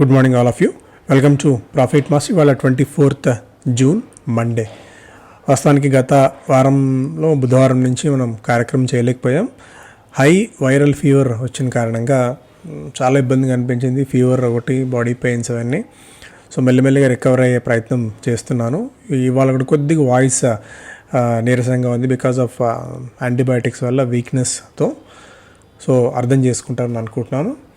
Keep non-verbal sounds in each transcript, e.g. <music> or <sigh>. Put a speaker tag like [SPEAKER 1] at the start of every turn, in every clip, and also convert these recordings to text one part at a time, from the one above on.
[SPEAKER 1] Good morning all of you welcome to profit mass ఇవాళ twenty fourth June Monday వాస్తవానికి గత వారంలో బుధవారం నుంచి మనం కార్యక్రమం చేయలేకపోయాం. హై వైరల్ ఫీవర్ వచ్చిన కారణంగా చాలా ఇబ్బందిగా అనిపించింది. ఫీవర్ ఒకటి బాడీ పెయిన్స్ అవన్నీ. సో మెల్లిమెల్లిగా రికవర్ అయ్యే ప్రయత్నం చేస్తున్నాను. ఇవాళ కూడా కొద్దిగా వాయిస్ నీరసంగా ఉంది బికాస్ ఆఫ్ యాంటీబయాటిక్స్ వల్ల వీక్నెస్తో సో అర్థం చేసుకుంటారని అనుకుంటున్నాను.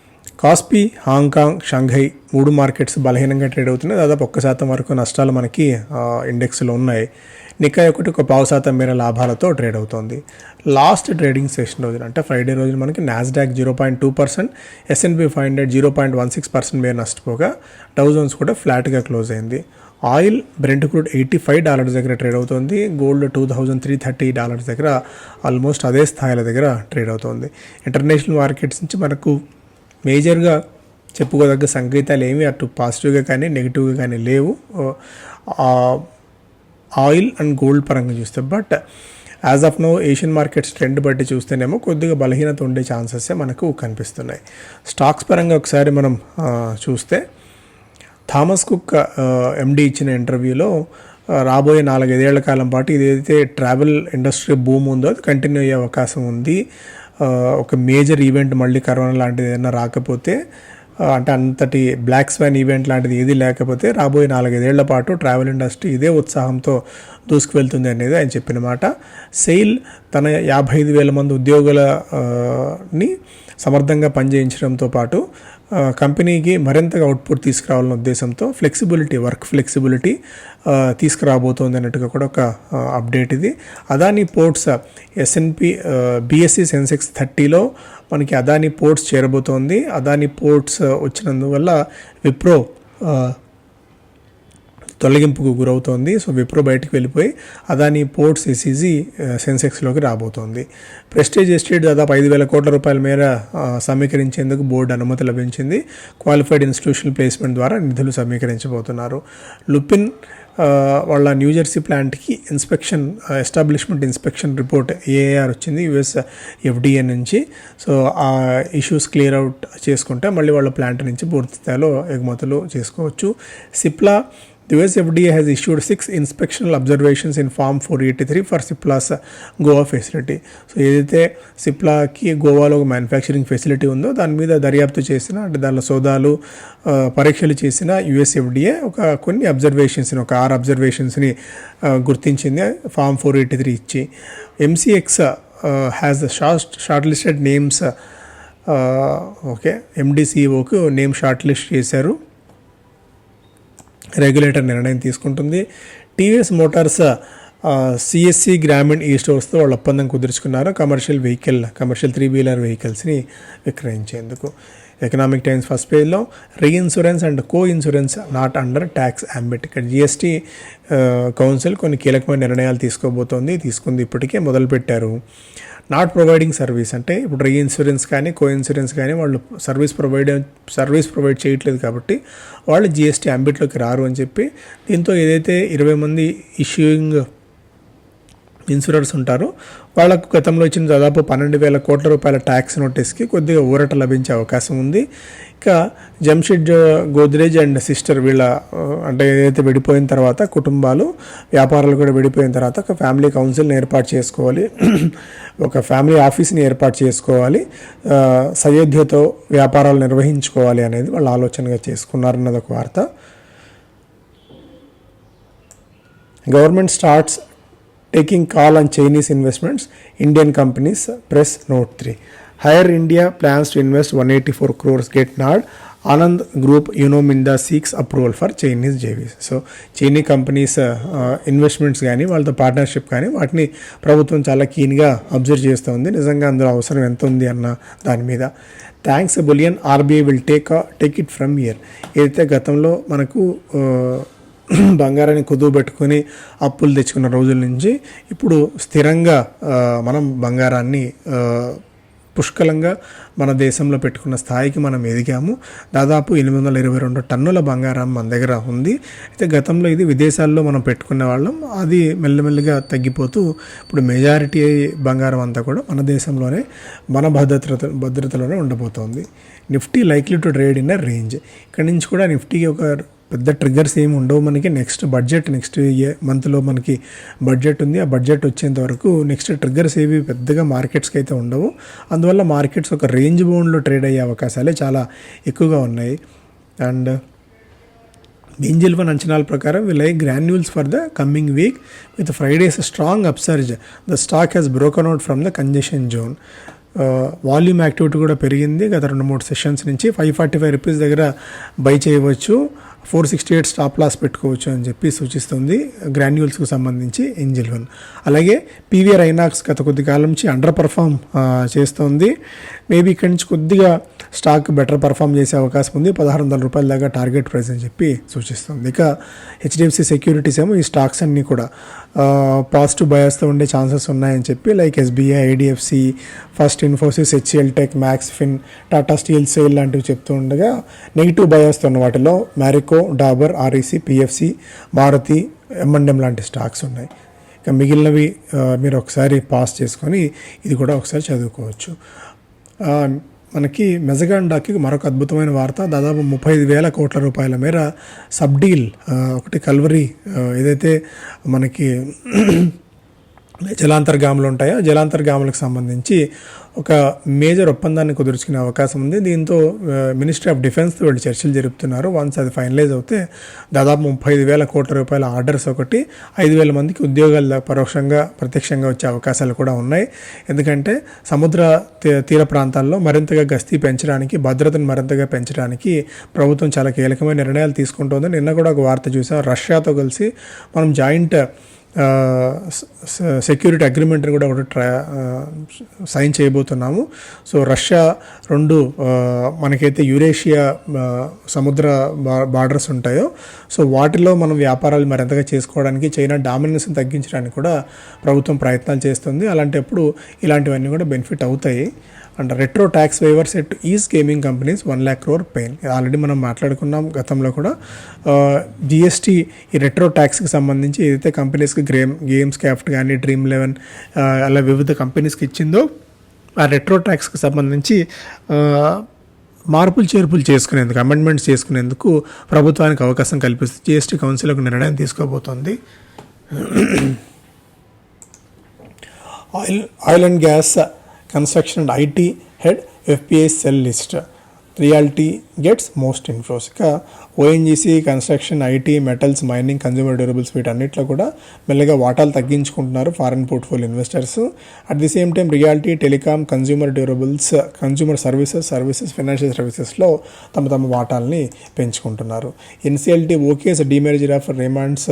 [SPEAKER 1] కాస్పీ హాంకాంగ్ షంఘై మూడు మార్కెట్స్ బలహీనంగా ట్రేడ్ అవుతున్నాయి. దాదాపు ఒక్క శాతం వరకు నష్టాలు మనకి ఇండెక్స్లో ఉన్నాయి. నికాయ్ ఒకటి ఒక పావు శాతం మేర లాభాలతో ట్రేడ్ అవుతోంది. లాస్ట్ ట్రేడింగ్ సెషన్ రోజున అంటే ఫ్రైడే రోజున మనకి Nasdaq zero point two percent S and P five hundred zero point one six percent మేర నష్టపోగా డౌజన్స్ కూడా ఫ్లాట్గా క్లోజ్ అయింది. Oil Brent crude eighty five dollars దగ్గర ట్రేడ్ అవుతుంది. Gold two thousand three thirty dollars దగ్గర ఆల్మోస్ట్ అదే స్థాయిల దగ్గర ట్రేడ్ అవుతుంది. ఇంటర్నేషనల్ మార్కెట్స్ నుంచి మనకు మేజర్గా చెప్పుకోదగ్గ సంకేతాలు ఏమి అటు పాజిటివ్గా కానీ నెగిటివ్గా కానీ లేవు. ఆయిల్ అండ్ గోల్డ్ పరంగా చూస్తే. But as of no Asian markets trend బట్టి చూస్తేనేమో కొద్దిగా బలహీనత ఉండే ఛాన్సెస్ మనకు కనిపిస్తున్నాయి. స్టాక్స్ పరంగా ఒకసారి మనం చూస్తే థామస్ కుక్ ఎండి ఇచ్చిన ఇంటర్వ్యూలో రాబోయే నాలుగైదేళ్ళ కాలం పాటు ఇదైతే ట్రావెల్ ఇండస్ట్రీ భూమి ఉందో అది కంటిన్యూ అయ్యే అవకాశం ఉంది. ఒక మేజర్ ఈవెంట్ మళ్ళీ కరోనా లాంటిది ఏదైనా రాకపోతే అంటే అంతటి బ్లాక్ స్వాన్ ఈవెంట్ లాంటిది ఏది లేకపోతే రాబోయే నాలుగైదేళ్ళ పాటు ట్రావెల్ ఇండస్ట్రీ ఇదే ఉత్సాహంతో దూసుకువెళ్తుంది అనేది ఆయన చెప్పిన మాట. సెయిల్ తన యాభై ఐదు వేల మంది ఉద్యోగులని సమర్థంగా పనిచేయించడంతో పాటు కంపెనీకి మరింతగా అవుట్పుట్ తీసుకురావాలనే ఉద్దేశంతో ఫ్లెక్సిబిలిటీ వర్క్ ఫ్లెక్సిబిలిటీ తీసుకురాబోతోంది అన్నట్టుగా కూడా ఒక అప్డేట్ ఇది. Adani ports S and P BSE Sensex థర్టీలో మనకి అదానీ పోర్ట్స్ చేరబోతోంది. అదానీ పోర్ట్స్ వచ్చినందువల్ల విప్రో తొలగింపుకు గురవుతోంది. సో విప్రో బయటికి వెళ్ళిపోయి అదాని పోర్ట్స్ ఈసీజీ సెన్సెక్స్లోకి రాబోతోంది. ప్రెస్టేజ్ ఎస్టేట్ దాదాపు ఐదు వేల కోట్ల రూపాయల మేర సమీకరించేందుకు బోర్డు అనుమతి లభించింది. క్వాలిఫైడ్ ఇన్స్టిట్యూషనల్ ప్లేస్మెంట్ ద్వారా నిధులు సమీకరించబోతున్నారు. లుపిన్ వాళ్ళ న్యూజెర్సీ ప్లాంట్కి inspection establishment inspection report AAR వచ్చింది యుఎస్ ఎఫ్డిఏ నుంచి. సో ఆ ఇష్యూస్ క్లియర్ అవుట్ చేసుకుంటే మళ్ళీ వాళ్ళ ప్లాంట్ నుంచి పూర్తి స్థాయిలో ఎగుమతులు చేసుకోవచ్చు. Cipla The US FDA has issued six inspectional observations in Form 483 for Cipla's Goa facility so ఏదైతే సిప్లాకి గోవాలో ఒక మ్యానుఫ్యాక్చరింగ్ ఫెసిలిటీ ఉందో దాని మీద దర్యాప్తు చేసిన అంటే దానిలో సోదాలు పరీక్షలు చేసిన యుఎస్ఎఫ్డిఏ ఒక కొన్ని అబ్జర్వేషన్స్ని ఒక ఆరు అబ్జర్వేషన్స్ని గుర్తించింది ఫామ్ ఫోర్ ఎయిటీ త్రీ ఇచ్చి MCX has short short listed names okay ఎండిసిఓకు name short list చేశారు. రెగ్యులేటర్ నిర్ణయం తీసుకుంటుంది. టీవీఎస్ మోటార్స్ సిఎస్సి గ్రామీణ్ ఈ స్టోర్స్తో వాళ్ళు ఒప్పందం కుదుర్చుకున్నారు. Commercial vehicle commercial three wheeler వెహికల్స్ని విక్రయించేందుకు. ఎకనామిక్ టైమ్స్ ఫస్ట్ పేజ్లో reinsurance and co insurance not under tax ambit ఇక్కడ జిఎస్టీ కౌన్సిల్ కొన్ని కీలకమైన నిర్ణయాలు తీసుకోబోతోంది తీసుకుంది ఇప్పటికే మొదలుపెట్టారు. నాట్ ప్రొవైడింగ్ సర్వీస్ అంటే ఇప్పుడు రీ ఇన్సూరెన్స్ కానీ కో ఇన్సూరెన్స్ కానీ వాళ్ళు సర్వీస్ ప్రొవైడ్ సర్వీస్ ప్రొవైడ్ చేయట్లేదు కాబట్టి వాళ్ళు జిఎస్టీ అంబిట్లోకి రారు అని చెప్పి దీంతో ఏదైతే ఇరవై మంది ఇష్యూయింగ్ ఇన్సూరెన్స్ ఉంటారో. వాళ్ళకు గతంలో ఇచ్చిన దాదాపు పన్నెండు వేల కోట్ల రూపాయల ట్యాక్స్ నోటీస్కి కొద్దిగా ఊరట లభించే అవకాశం ఉంది. ఇక జంషెడ్ గోద్రేజ్ అండ్ సిస్టర్ వీళ్ళ అంటే ఏదైతే విడిపోయిన తర్వాత కుటుంబాలు వ్యాపారాలు కూడా విడిపోయిన తర్వాత ఒక ఫ్యామిలీ కౌన్సిల్ని ఏర్పాటు చేసుకోవాలి. ఒక ఫ్యామిలీ ఆఫీస్ని ఏర్పాటు చేసుకోవాలి. సయోధ్యతో వ్యాపారాలు నిర్వహించుకోవాలి అనేది వాళ్ళు ఆలోచనగా చేసుకున్నారన్నది ఒక వార్త. Government starts taking call on Chinese investments Indian companies press note three hire India plans to invest one eighty four crores gets nod Anand group Uno Minda six approval for Chinese JVs so Chinese companies investments కానీ వాళ్ళతో partnership కానీ వాటిని ప్రభుత్వం చాలా కీన్గా observe చేస్తూ ఉంది. నిజంగా అందులో అవసరం ఎంత ఉంది అన్న దాని మీద. Thanks bullion RBI will take take it from year ఏదైతే గతంలో మనకు <clears throat> బంగారాన్ని కుదువు పెట్టుకొని అప్పులు తెచ్చుకున్న రోజుల నుంచి ఇప్పుడు స్థిరంగా మనం బంగారాన్ని పుష్కలంగా మన దేశంలో పెట్టుకున్న స్థాయికి మనం ఎదిగాము. దాదాపు ఎనిమిది వందల ఇరవై రెండు టన్నుల బంగారం మన దగ్గర ఉంది. అయితే గతంలో ఇది విదేశాల్లో మనం పెట్టుకునే వాళ్ళం. అది మెల్లమెల్లిగా తగ్గిపోతూ ఇప్పుడు మెజారిటీ బంగారం అంతా కూడా మన దేశంలోనే మన భద్రత భద్రతలోనే ఉండబోతోంది. Nifty likely to trade in a range ఇక్కడి నుంచి కూడా నిఫ్టీకి ఒక పెద్ద ట్రిగ్గర్స్ ఏమి ఉండవు మనకి. నెక్స్ట్ బడ్జెట్ నెక్స్ట్ ఇయర్ మంత్లో మనకి బడ్జెట్ ఉంది. ఆ బడ్జెట్ వచ్చేంత వరకు నెక్స్ట్ ట్రిగ్గర్స్ ఏవి పెద్దగా మార్కెట్స్కి అయితే ఉండవు. అందువల్ల మార్కెట్స్ ఒక రేంజ్ బౌండ్లో ట్రేడ్ అయ్యే అవకాశాలే చాలా ఎక్కువగా ఉన్నాయి. అండ్ ఏంజిల్ వన్ అంచనాల ప్రకారం we like Granules for the coming week with Friday's strong upsurge the stock has broken out from the congestion zone volume activity కూడా పెరిగింది. గత రెండు మూడు సెషన్స్ నుంచి ఫైవ్ ఫార్టీ ఫైవ్ రూపీస్ దగ్గర బై చేయవచ్చు. Four sixty eight stop loss పెట్టుకోవచ్చు అని చెప్పి సూచిస్తుంది గ్రాన్యూల్స్కు సంబంధించి ఇంజిల్ వన్ అలాగే పీవీఆర్ ఐనాక్స్ గత కొద్ది కాలం నుంచి అండర్ పర్ఫామ్ చేస్తోంది. మేబీ ఇక్కడి నుంచి కొద్దిగా స్టాక్ బెటర్ పర్ఫామ్ చేసే అవకాశం ఉంది. పదహారు వందల రూపాయల దాకా టార్గెట్ ప్రైస్ అని చెప్పి సూచిస్తుంది. ఇక హెచ్డిఎఫ్సి సెక్యూరిటీస్ ఏమో ఈ స్టాక్స్ అన్నీ కూడా పాజిటివ్ బయాస్తో ఉండే ఛాన్సెస్ ఉన్నాయని చెప్పి like SBI IDFC First Infosys HCL Tech Max Fin Tata Steel SAIL లాంటివి చెప్తూ ఉండగా నెగిటివ్ బయాస్తో ఉన్న వాటిలో Marico Dabur REC PFC Maruti M and M లాంటి స్టాక్స్ ఉన్నాయి. ఇక మిగిలినవి మీరు ఒకసారి పాస్ చేసుకొని ఇది కూడా ఒకసారి చదువుకోవచ్చు. మనకి మెజగాండాకి మరొక అద్భుతమైన వార్త. దాదాపు ముప్పై ఐదు వేల కోట్ల రూపాయల మేర సబ్డీల్ ఒకటి కల్వరీ ఏదైతే మనకి <clears throat> జలాంతర్గాములు ఉంటాయో జలాంతర్గాములకు సంబంధించి ఒక మేజర్ ఒప్పందాన్ని కుదుర్చుకునే అవకాశం ఉంది. దీంతో మినిస్ట్రీ ఆఫ్ డిఫెన్స్ వీళ్ళు చర్చలు జరుపుతున్నారు. వన్స్ అది ఫైనలైజ్ అవుతే దాదాపు ముప్పై ఐదు వేల కోట్ల రూపాయల ఆర్డర్స్ ఒకటి ఐదు వేల మందికి ఉద్యోగాలు పరోక్షంగా ప్రత్యక్షంగా వచ్చే అవకాశాలు కూడా ఉన్నాయి. ఎందుకంటే సముద్ర తీ- తీర ప్రాంతాల్లో మరింతగా గస్తీ పెంచడానికి భద్రతను మరింతగా పెంచడానికి ప్రభుత్వం చాలా కీలకమైన నిర్ణయాలు తీసుకుంటోంది. నిన్న కూడా ఒక వార్త చూసాం. రష్యాతో కలిసి మనం జాయింట్ సెక్యూరిటీ అగ్రిమెంట్ని కూడా ఒకటి ట్రా సైన్ చేయబోతున్నాము. సో రష్యా రెండు మనకైతే యురేషియా సముద్ర బా- బార్డర్స్ ఉంటాయో సో వాటిలో మనం వ్యాపారాలు మరింతగా చేసుకోవడానికి చైనా డామినెన్స్ని తగ్గించడానికి కూడా ప్రభుత్వం ప్రయత్నాలు చేస్తుంది. అలాంటప్పుడు ఇలాంటివన్నీ కూడా బెనిఫిట్ అవుతాయి. And retro tax waivers at is gaming companies one lakh crore pain already మనం మాట్లాడుకున్నాం గతంలో కూడా. జిఎస్టీ ఈ రెట్రో ట్యాక్స్కి సంబంధించి ఏదైతే కంపెనీస్కి గ్రేమ్ గేమ్స్ క్యాఫ్ట్ కానీ డ్రీమ్ లెవెన్ అలా వివిధ కంపెనీస్కి ఇచ్చిందో ఆ రెట్రో ట్యాక్స్కి సంబంధించి మార్పులు చేర్పులు చేసుకునేందుకు అమెండ్మెంట్స్ చేసుకునేందుకు ప్రభుత్వానికి అవకాశం కల్పిస్తూ జిఎస్టీ కౌన్సిల్ ఒక నిర్ణయం తీసుకోబోతోంది. Oil oil and gas construction and IT head FPI cell list. Realty gets most inflows ఇక ONGC construction IT metals mining consumer durables వీటన్నిటిలో కూడా మెల్లగా వాటాలు తగ్గించుకుంటున్నారు foreign portfolio investors at the same time realty telecom consumer durables consumer services services financial సర్వీసెస్లో తమ తమ వాటాల్ని పెంచుకుంటున్నారు. NCLT okays demerger of Raymond's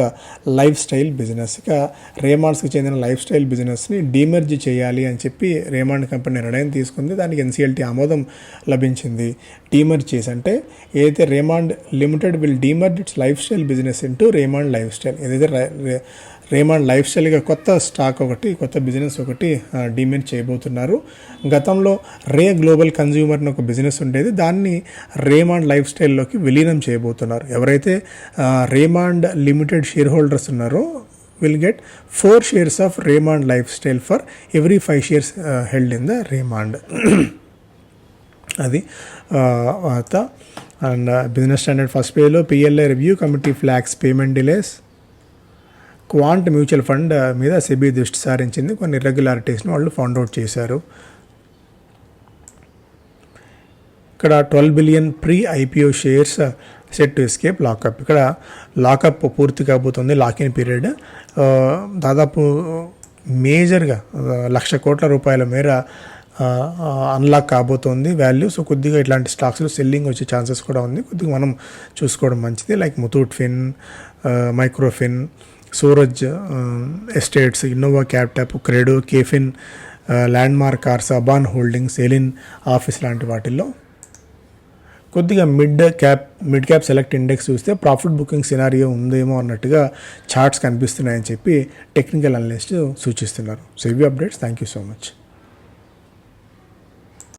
[SPEAKER 1] lifestyle business ఇక రేమాండ్స్కి చెందిన లైఫ్ స్టైల్ బిజినెస్ని డిమెర్జ్ చేయాలి అని చెప్పి రేమాండ్ కంపెనీ నిర్ణయం తీసుకుంది. దానికి ఎన్సీఎల్టీ ఆమోదం లభించింది. డీమర్జ్ చేసి అంటే ఏదైతే Raymond limited will demerge its lifestyle business into Raymond lifestyle. ఏదైతే రేమాండ్ లైఫ్ స్టైల్గా కొత్త స్టాక్ ఒకటి కొత్త బిజినెస్ ఒకటి డిమెర్జ్ చేయబోతున్నారు. గతంలో రే గ్లోబల్ కన్జ్యూమర్ అని ఒక బిజినెస్ ఉండేది. దాన్ని రేమాండ్ లైఫ్ స్టైల్లోకి విలీనం చేయబోతున్నారు. ఎవరైతే రేమాండ్ లిమిటెడ్ షేర్ హోల్డర్స్ ఉన్నారో will get four shares of Raymond Lifestyle for every five shares held in the Raymond. అది. వార్త అండ్ బిజినెస్ స్టాండర్డ్ ఫస్ట్ పేలో PLI review committee flags payment delays Quant mutual fund మీద SEBI దృష్టి సారించింది. కొన్ని ఇర్రెగ్యులారిటీస్ని వాళ్ళు ఫౌండ్ అవుట్ చేశారు. ఇక్కడ twelve billion pre IPO shares set to escape lockup ఇక్కడ లాకప్ పూర్తి కాబోతుంది లాక్ ఇన్ పీరియడ్ దాదాపు మేజర్గా లక్ష కోట్ల రూపాయల మేర అన్లాక్ కాబోతోంది వాల్యూ సో కొద్దిగా ఇట్లాంటి స్టాక్స్లో సెల్లింగ్ వచ్చే ఛాన్సెస్ కూడా ఉంది. కొద్దిగా మనం చూసుకోవడం మంచిది. Like Muthoot Fin Microfin Suraj Estates Innova Captab Credo KFin Landmark Cars Aban Holdings Elin office లాంటి వాటిల్లో. కొద్దిగా mid cap mid cap select index చూస్తే ప్రాఫిట్ బుకింగ్ సినారియో ఉందేమో అన్నట్టుగా చార్ట్స్ కనిపిస్తున్నాయని చెప్పి టెక్నికల్ అనలిస్ట్ సూచిస్తున్నారు. సో ఇవి updates thank you so much